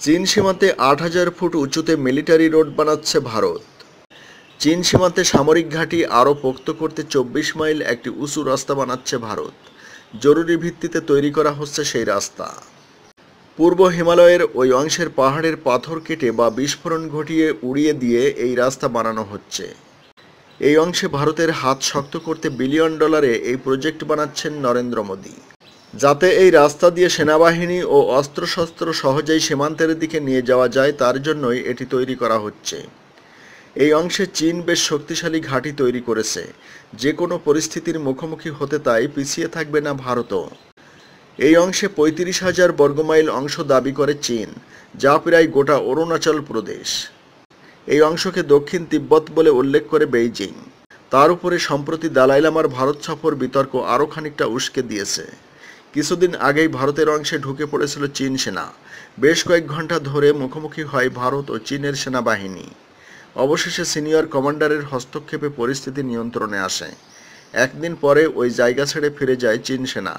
চীন সীমান্তে আট হাজার ফুট উঁচুতে মিলিটারি রোড বানাচ্ছে ভারত। চীন সীমান্তে সামরিক ঘাঁটি আরও পোক্ত করতে চব্বিশ মাইল একটি উঁচু রাস্তা বানাচ্ছে ভারত। জরুরি ভিত্তিতে তৈরি করা হচ্ছে সেই রাস্তা। পূর্ব হিমালয়ের ওই অংশের পাহাড়ের পাথর কেটে বা বিস্ফোরণ ঘটিয়ে উড়িয়ে দিয়ে এই রাস্তা বানানো হচ্ছে। এই অংশে ভারতের হাত শক্ত করতে বিলিয়ন ডলারে এই প্রজেক্ট বানাচ্ছেন নরেন্দ্র মোদী। যাতে এই রাস্তা দিয়ে সেনাবাহিনী ও অস্ত্রশস্ত্র সহজেই সীমান্তের দিকে নিয়ে যাওয়া যায়, তার জন্যই এটি তৈরি করা হচ্ছে। এই অংশে চীন বেশ শক্তিশালী ঘাঁটি তৈরি করেছে। যে কোনো পরিস্থিতির মুখোমুখি হতে তাই পিছিয়ে থাকবে না ভারতও। এই অংশে পঁয়ত্রিশ হাজার বর্গমাইল অংশ দাবি করে চীন, যা প্রায় গোটা অরুণাচল প্রদেশ। এই অংশকে দক্ষিণ তিব্বত বলে উল্লেখ করে বেইজিং। তার উপরে সম্প্রতি দালাই লামার ভারত সফর বিতর্ক আরও খানিকটা উস্কে দিয়েছে। কিছুদিন আগেই ভারতের অংশে ঢুকে পড়েছিল চীন সেনা। বেশ কয়েক ঘণ্টা ধরে মুখোমুখি হয় ভারত ও চীনের সেনাবাহিনী। অবশেষে সিনিয়র কমান্ডারের হস্তক্ষেপে পরিস্থিতি নিয়ন্ত্রণে আসে। একদিন পরে ওই জায়গা ছেড়ে ফিরে যায় চীন সেনা।